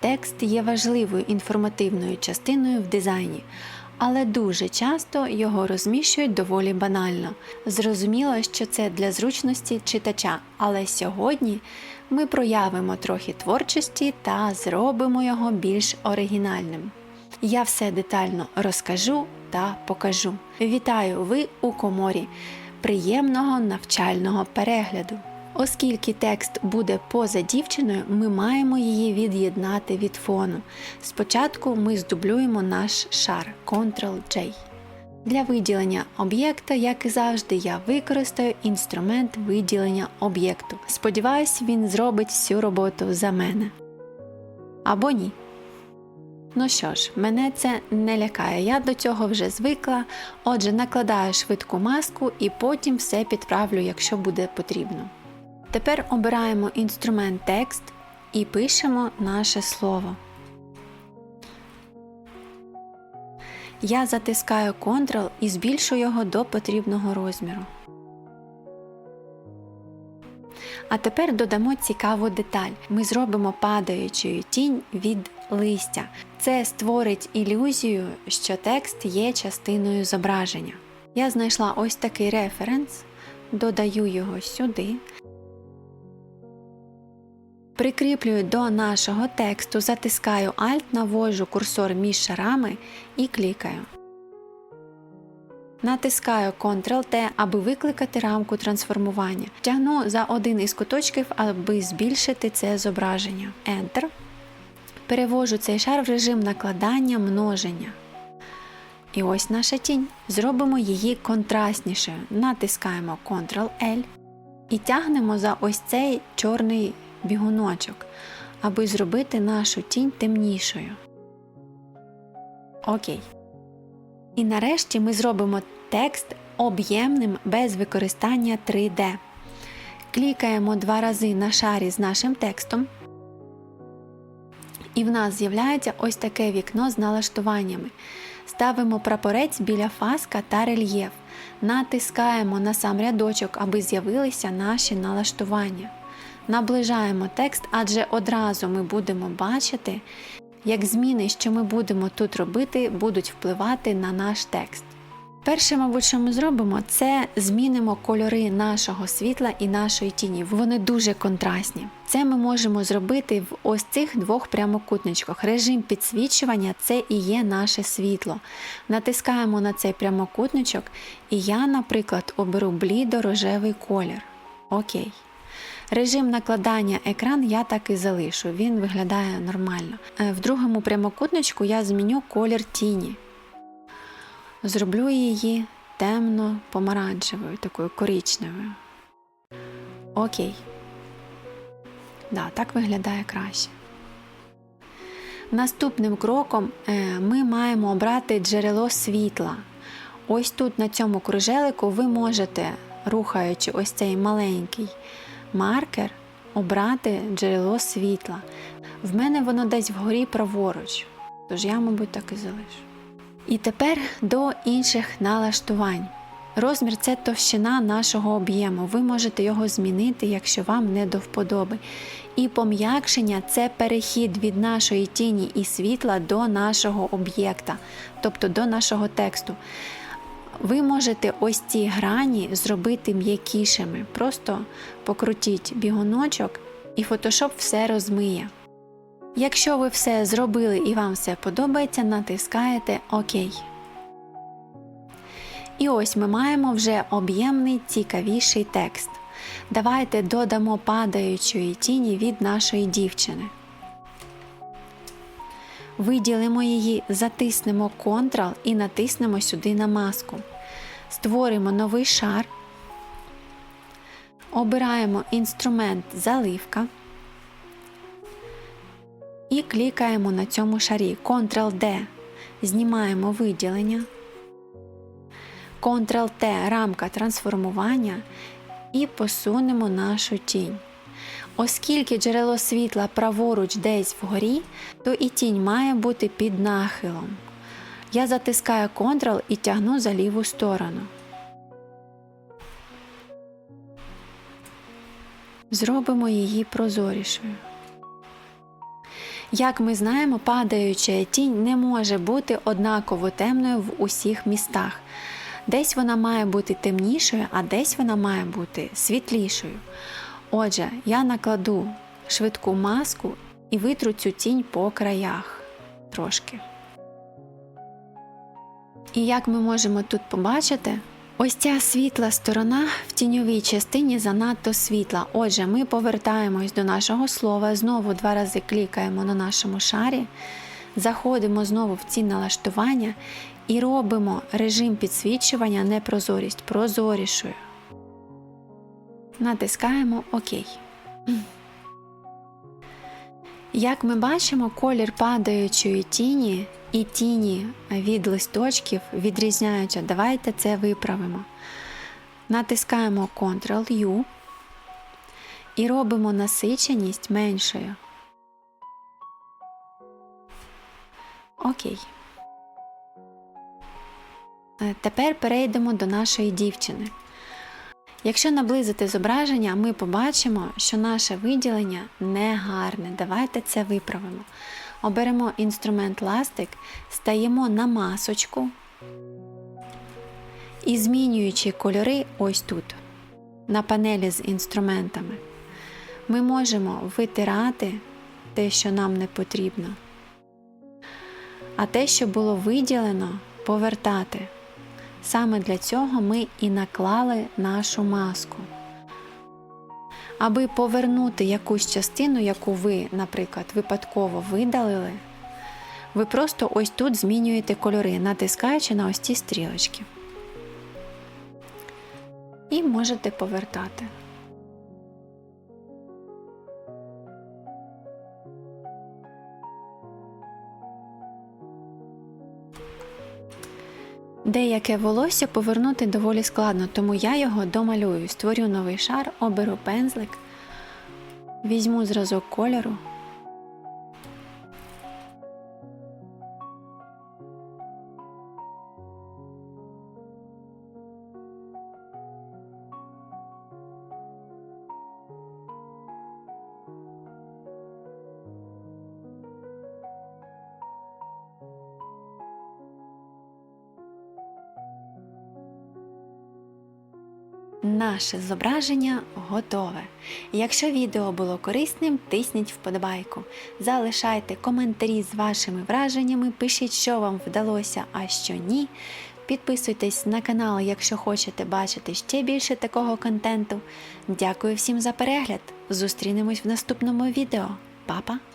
Текст є важливою інформативною частиною в дизайні, але дуже часто його розміщують доволі банально. Зрозуміло, що це для зручності читача, але сьогодні ми проявимо трохи творчості та зробимо його більш оригінальним. Я все детально розкажу та покажу. Вітаю ви у коморі. Приємного навчального перегляду. Оскільки текст буде поза дівчиною, ми маємо її від'єднати від фону. Спочатку ми здублюємо наш шар Ctrl-J. Для виділення об'єкта, як і завжди, я використаю інструмент виділення об'єкту. Сподіваюсь, він зробить всю роботу за мене. Або ні. Ну що ж, мене це не лякає, я до цього вже звикла. Отже, накладаю швидку маску і потім все підправлю, якщо буде потрібно. Тепер обираємо інструмент текст і пишемо наше слово. Я затискаю Ctrl і збільшую його до потрібного розміру. А тепер додамо цікаву деталь. Ми зробимо падаючою тінь від листя. Це створить ілюзію, що текст є частиною зображення. Я знайшла ось такий референс, додаю його сюди. Прикріплюю до нашого тексту, затискаю Alt, навожу курсор між шарами і клікаю. Натискаю Ctrl-T, аби викликати рамку трансформування. Тягну за один із куточків, аби збільшити це зображення. Enter. Перевожу цей шар в режим накладання множення. І ось наша тінь. Зробимо її контрастнішою. Натискаємо Ctrl-L і тягнемо за ось цей чорний бігуночок, аби зробити нашу тінь темнішою. Окей. І нарешті ми зробимо текст об'ємним без використання 3D. Клікаємо два рази на шарі з нашим текстом. І в нас з'являється ось таке вікно з налаштуваннями. Ставимо прапорець біля фаска та рельєф. Натискаємо на сам рядочок, аби з'явилися наші налаштування. Наближаємо текст, адже одразу ми будемо бачити, як зміни, що ми будемо тут робити, будуть впливати на наш текст. Перше, мабуть, що ми зробимо, це змінимо кольори нашого світла і нашої тіні. Вони дуже контрастні. Це ми можемо зробити в ось цих двох прямокутничках. Режим підсвічування це і є наше світло. Натискаємо на цей прямокутничок, і я, наприклад, оберу блідо-рожевий колір. Окей. Режим накладання екран я так і залишу, він виглядає нормально. Е, В другому прямокутничку я зміню колір тіні. Зроблю її темно-помаранчевою, такою коричневою. Окей. Да, так виглядає краще. Наступним кроком е, ми маємо обрати джерело світла. Ось тут на цьому кружелику ви можете, рухаючи ось цей маленький маркер, обрати джерело світла. В мене воно десь вгорі праворуч, тож я, мабуть, так і залишу. І тепер до інших налаштувань. Розмір це товщина нашого об'єму. Ви можете його змінити, якщо вам не до вподоби. І пом'якшення це перехід від нашої тіні і світла до нашого об'єкта, тобто до нашого тексту. Ви можете ось ці грані зробити м'якішими. Просто покрутіть бігуночок і Photoshop все розмиє. Якщо ви все зробили і вам все подобається, натискаєте ОК. І ось ми маємо вже об'ємний цікавіший текст. Давайте додамо падаючої тіні від нашої дівчини. Виділимо її, затиснемо Ctrl і натиснемо сюди на маску. Створимо новий шар. Обираємо інструмент заливка і клікаємо на цьому шарі Ctrl-D. Знімаємо виділення. Ctrl-T рамка трансформування і посунемо нашу тінь. Оскільки джерело світла праворуч десь вгорі, то і тінь має бути під нахилом. Я затискаю Ctrl і тягну за ліву сторону. Зробимо її прозорішою. Як ми знаємо, падаюча тінь не може бути однаково темною в усіх містах. Десь вона має бути темнішою, а десь вона має бути світлішою. Отже, я накладу швидку маску і витру цю тінь по краях трошки. І як ми можемо тут побачити, ось ця світла сторона в тіньовій частині занадто світла. Отже, ми повертаємось до нашого слова, знову два рази клікаємо на нашому шарі, заходимо знову в ці налаштування і робимо режим підсвічування непрозорість прозорішою. Натискаємо ОК. Як ми бачимо, колір падаючої тіні і тіні від листочків відрізняються. Давайте це виправимо. Натискаємо Ctrl-U і робимо насиченість меншою. Окей. Е, Тепер перейдемо до нашої дівчини. Якщо наблизити зображення, ми побачимо, що наше виділення не гарне. Давайте це виправимо. Оберемо інструмент ластик, стаємо на масочку і змінюючи кольори ось тут, на панелі з інструментами, ми можемо витирати те, що нам не потрібно, а те, що було виділено, повертати. Саме для цього ми і наклали нашу маску. Аби повернути якусь частину, яку ви, наприклад, випадково видалили, ви просто ось тут змінюєте кольори, натискаючи на ось ці стрілочки. І можете повертати. Деяке волосся повернути доволі складно, тому я його домалюю. Створю новий шар, оберу пензлик, візьму зразок кольору. Наше зображення готове. Якщо відео було корисним, тисніть вподобайку. Залишайте коментарі з вашими враженнями, пишіть, що вам вдалося, а що ні. Підписуйтесь на канал, якщо хочете бачити ще більше такого контенту. Дякую всім за перегляд. Зустрінемось в наступному відео. Па-па!